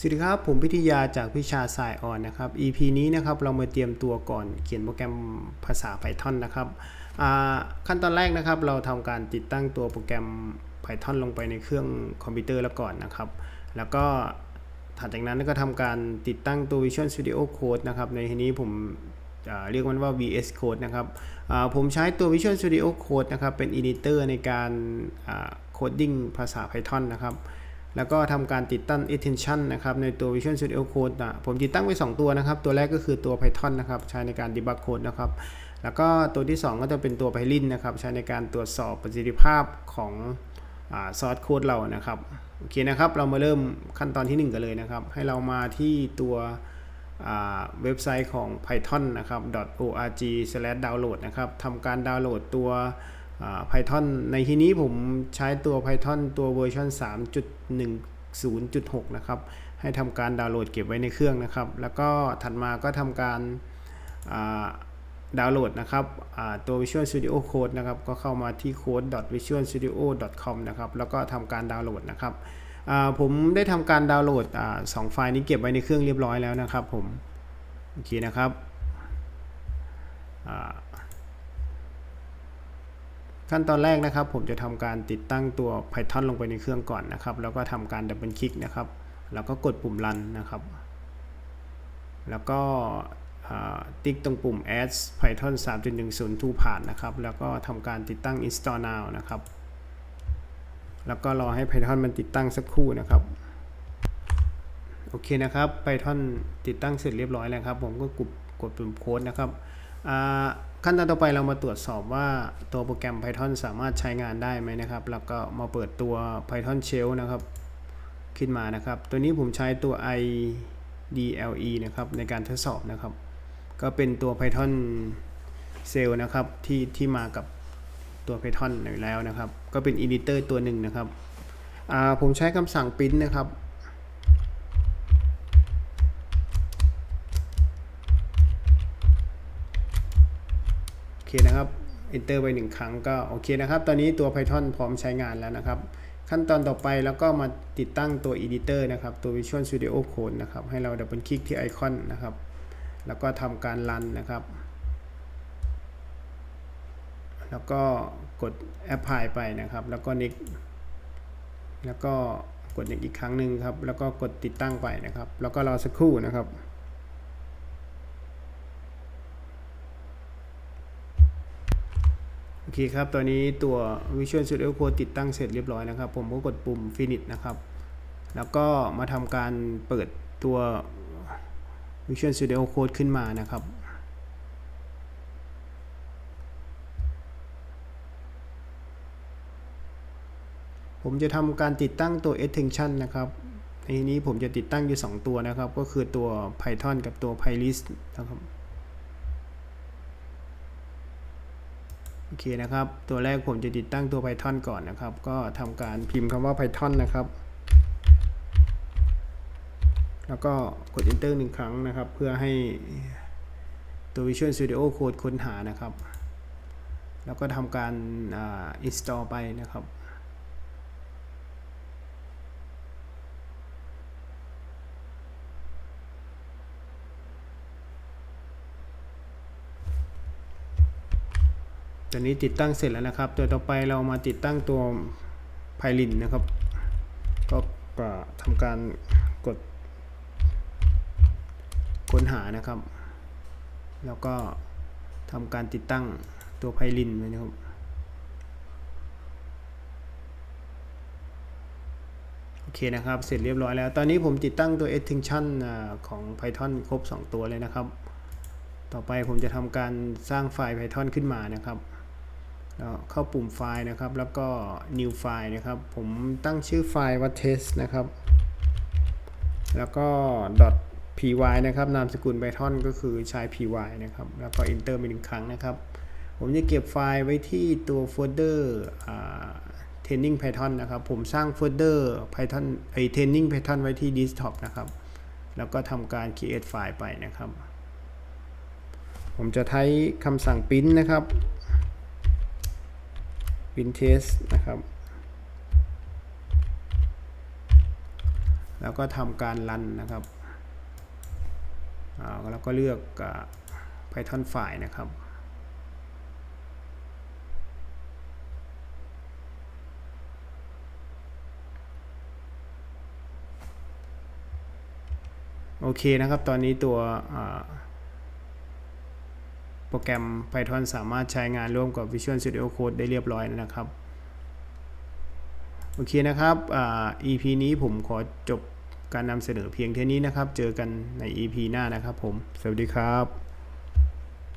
สวัสดีครับ ผมพิทยาจากวิชาสายอ่อนนะครับ EP นี้นะครับเรามาเตรียมตัวก่อนเขียนโปรแกรมภาษา Python นะครับขั้นตอนแรกนะครับเราทำการติดตั้งตัวโปรแกรม Python ลงไปในเครื่องคอมพิวเตอร์แล้วก่อนนะครับ แล้วก็ถัดจากนั้นก็ทำการติดตั้งตัว Visual Studio Code นะครับในที่นี้ผมเรียกมันว่า VS Code นะครับผมใช้ตัว Visual Studio Code นะครับเป็น editor ในการโคดดิ้งภาษา Python นะครับ แล้วก็ทำการติดตั้ง extension นะครับในตัว Visual Studio Code นะผมติดตั้งไว้ 2 ตัวนะครับ ตัวแรกก็คือตัว Python นะครับใช้ในการ debug code นะครับแล้วก็ตัวที่ 2 ก็จะเป็นตัว Pylin นะครับใช้ในการตรวจสอบประสิทธิภาพของซอสโค้ดเรานะครับโอเคนะครับเรามาเริ่มขั้นตอนที่ 1 กันเลยนะครับ ให้เรามาที่ตัวเว็บไซต์ของ python นะครับ .org/download นะครับทำการดาวน์โหลดตัว Python ในที่นี้ผมใช้ตัว Python ตัวเวอร์ชัน3.10.6 นะครับ ให้ทำการดาวน์โหลดเก็บไว้ในเครื่องนะครับ แล้วก็ถัดมาก็ทำการดาวน์โหลดนะครับตัว Visual Studio Code นะครับ ก็เข้ามาที่ code.visualstudio.com นะครับ แล้วก็ทำการดาวน์โหลดนะครับ ผมได้ทำการดาวน์โหลดสองไฟล์นี้เก็บไว้ในเครื่องเรียบร้อยแล้วนะครับผม โอเคนะครับ ขั้นตอนแรกนะครับ ผมจะทำการติดตั้งตัว Python ลงไปในเครื่องก่อนนะครับ แล้วก็ทำการดับเบิลคลิกนะครับ แล้วก็กดปุ่ม run นะครับ แล้วก็ติ๊กตรงปุ่ม add python 3.10 to ผ่านนะครับ แล้วก็ทำการติดตั้ง install now นะครับ แล้วก็รอให้ Python มันติดตั้งสักครู่นะครับ โอเคนะครับ Python ติดตั้งเสร็จเรียบร้อยแล้วครับ ผมก็กดกดปุ่มโค้ดนะครับ ขั้นตอนต่อไปเรามาตรวจสอบว่าตัวโปรแกรม Python สามารถใช้งานได้ไหมนะครับ แล้วก็มาเปิดตัว Python Shell นะครับ ขึ้นมานะครับ ตัวนี้ผมใช้ตัว IDLE นะครับในการทดสอบนะครับ ก็เป็นตัว Python Shell นะครับที่ที่มากับตัว Python อยู่แล้วนะครับ ก็เป็น editor ตัวหนึ่งนะครับผมใช้คำสั่ง print นะครับ เคนะครับ enter ไปหนึ่งครั้งก็โอเคนะครับ ตอนนี้ตัว Python พร้อมใช้งานแล้วนะครับ ขั้นตอนต่อไปแล้วก็มาติดตั้งตัว editor นะครับ ตัว Visual Studio Code นะครับ ให้เราดับเบิลคลิกที่ไอคอนนะครับ แล้วก็ทำการรันนะครับ แล้วก็กด apply ไปนะครับ แล้วก็ next แล้วก็กด next อีกครั้งหนึ่งครับ แล้วก็กดติดตั้งไปนะครับ แล้วก็รอสักครู่นะครับ โอเคครับ ตอนนี้ตัว Visual Studio Code ติดตั้งเสร็จเรียบร้อยนะครับ ผมก็กดปุ่ม Finish นะครับ แล้วก็มาทำการเปิดตัว Visual Studio Code ขึ้นมานะครับ ผมจะทำการติดตั้งตัว extension นะครับในนี้ผมจะติดตั้งอยู่ 2 ตัวนะครับ ก็คือตัว Python กับตัว PyList นะครับ โอเคนะครับ ตัวแรกผมจะติดตั้งตัว Python ก่อนนะครับ ก็ทำการพิมพ์คำว่า Python นะครับ แล้วก็กด Enter หนึ่งครั้งนะครับ เพื่อให้ตัว Visual Studio Code ค้นหานะครับ แล้วก็ทำการ install ไปนะครับ ตอนนี้ติดตั้งเสร็จแล้วนะครับ ตัวต่อไปเรามาติดตั้งตัวไพลินนะครับ ก็ทำการกดค้นหานะครับ แล้วก็ทำการติดตั้งตัวไพลินนะครับโอเคนะครับ เสร็จเรียบร้อยแล้ว ตอนนี้ผมติดตั้งตัว extension ของ Python ครบ 2 ตัวเลยนะครับ ต่อไปผมจะทำการสร้างไฟล์ Python ขึ้นมานะครับ เข้าปุ่มไฟล์นะครับ แล้วก็ new file นะครับ ผมตั้งชื่อไฟล์ว่า test นะครับ แล้วก็ py นะครับ นามสกุล Python ก็คือใช้ py นะครับ แล้วก็ enter ไปหนึ่งครั้งนะครับ ผมจะเก็บไฟล์ไว้ที่ตัวโฟลเดอร์ training python นะครับ ผมสร้างโฟลเดอร์ python ไอ training python ไว้ที่ desktop นะครับ แล้วก็ทำการ create ไฟล์ไปนะครับ ผมจะใช้คำสั่ง print นะครับ print test นะครับ แล้วก็ทำการรันนะครับแล้วก็เลือกอ Python ไฟล์นะครับโอเคนะครับ ตอนนี้ตัว โปรแกรม Python สามารถใช้งานร่วมกับ Visual Studio Code ได้เรียบร้อยนะครับ โอเคนะครับอ่า EP นี้ผมขอจบการนำเสนอเพียงเท่านี้นะครับ เจอกันใน EP หน้านะครับผม สวัสดีครับ